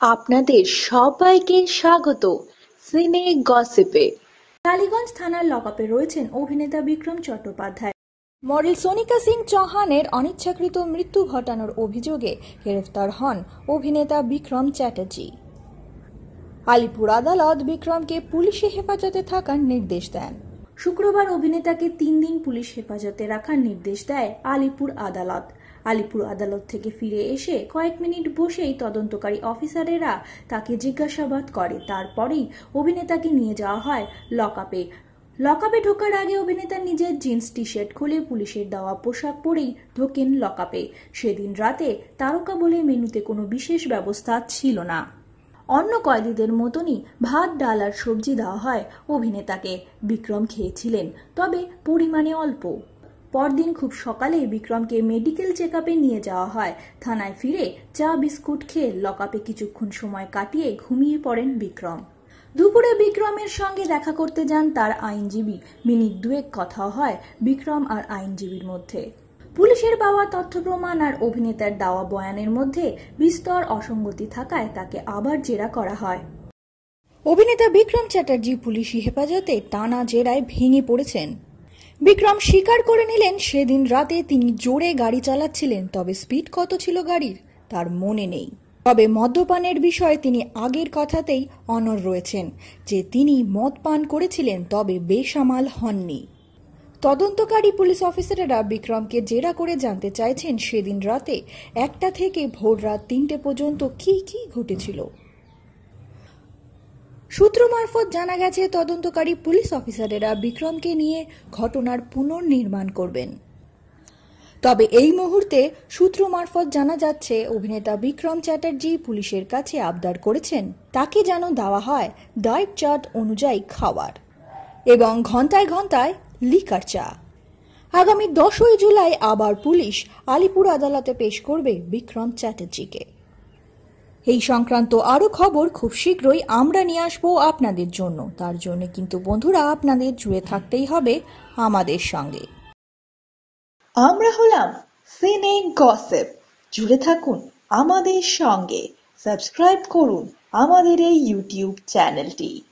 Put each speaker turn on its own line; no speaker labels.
আপনাদের সবাইকে স্বাগত সিনে গসিপে।
টালিগঞ্জ থানার লকআপে রয়েছেন অভিনেতা বিক্রম চট্টোপাধ্যায়।
মডেল সোনিকা সিং চৌহানের অনিচ্ছাকৃত মৃত্যু ঘটানোর অভিযোগে গ্রেফতার হন অভিনেতা বিক্রম চ্যাটার্জি। আলিপুর আদালত বিক্রমকে পুলিশি হেফাজতে থাকার নির্দেশ দেন।
শুক্রবার অভিনেতাকে তিন দিন পুলিশ হেফাজতে রাখার নির্দেশ দেয় আলিপুর আদালত। আলিপুর আদালত থেকে ফিরে এসে কয়েক মিনিট বসেই তদন্তকারী অফিসারেরা তাকে জিজ্ঞাসাবাদ করে। তারপরেই অভিনেতাকে নিয়ে যাওয়া হয় লকআপে। লকআপে ঢোকার আগে অভিনেতা নিজের জিন্স টি শার্ট খুলে পুলিশের দেওয়া পোশাক পরেই ঢোকেন লকআপে। সেদিন রাতে তারকা বলে মেনুতে কোনো বিশেষ ব্যবস্থা ছিল না। অন্য কয়েদিদের মতনই ভাত, ডাল আর সবজি দেওয়া হয় অভিনেতাকে। বিক্রম খেয়েছিলেন, তবে পরিমাণে অল্প। পরদিন খুব সকালে বিক্রমকে মেডিকেল চেক নিয়ে যাওয়া হয়। থানায় ফিরে চা, বিস্কুট খেয়ে লকআপে কিছুক্ষণ সময় কাটিয়ে ঘুমিয়ে পড়েন বিক্রম। দুপুরে বিক্রমের সঙ্গে দেখা করতে যান তার আইনজীবী। মিনিট দুয়েক কথা হয় বিক্রম আর আইনজীবীর মধ্যে। পুলিশের পাওয়া তথ্য প্রমাণ আর অভিনেতার দেওয়া বয়ানের মধ্যে বিস্তর অসঙ্গতি থাকায় তাকে আবার জেরা করা হয়।
অভিনেতা বিক্রম চ্যাটার্জি পুলিশি হেফাজতে টানা জেরায় ভেঙে পড়েছেন। বিক্রম স্বীকার করে নিলেন, সেদিন রাতে তিনি জোরে গাড়ি চালাচ্ছিলেন, তবে স্পিড কত ছিল গাড়ির তার মনে নেই। তবে মদ্যপানের বিষয়ে তিনি আগের কথাতেই অনর রয়েছেন, যে তিনি মদ পান করেছিলেন, তবে বেসামাল হননি। তদন্তকারী পুলিশ অফিসারেরা বিক্রমকে জেরা করে জানতে চাইছেন সেদিন রাতে একটা থেকে ভোর রাত তিনটে পর্যন্ত কি কি ঘটেছিল। সূত্র মারফত জানা গেছে, তদন্তকারী পুলিশ অফিসারেরা বিক্রমকে নিয়ে ঘটনার পুনর্নির্মাণ করবেন। তবে এই মুহূর্তে সূত্র মারফত জানা যাচ্ছে, অভিনেতা বিক্রম চ্যাটার্জি পুলিশের কাছে আবদার করেছেন, তাকে যেন দেওয়া হয় ডায়েট চার্ট অনুযায়ী খাওয়ার। এবং ঘন্টায় ঘন্টায় লিকার চা। আগামী দশই জুলাই আবার পুলিশ আলিপুর আদালতে পেশ করবে বিক্রম চ্যাটার্জিকে। এই সংক্রান্ত আরও খবর খুব শীঘ্রই আমরা নিয়ে আসব আপনাদের জন্য। তার জন্য কিন্তু বন্ধুরা আপনাদের জুড়ে থাকতেই হবে আমাদের সঙ্গে।
আমরা হলাম সিনে গসেপ। জুড়ে থাকুন আমাদের সঙ্গে। সাবস্ক্রাইব করুন আমাদের এই ইউটিউব চ্যানেলটি।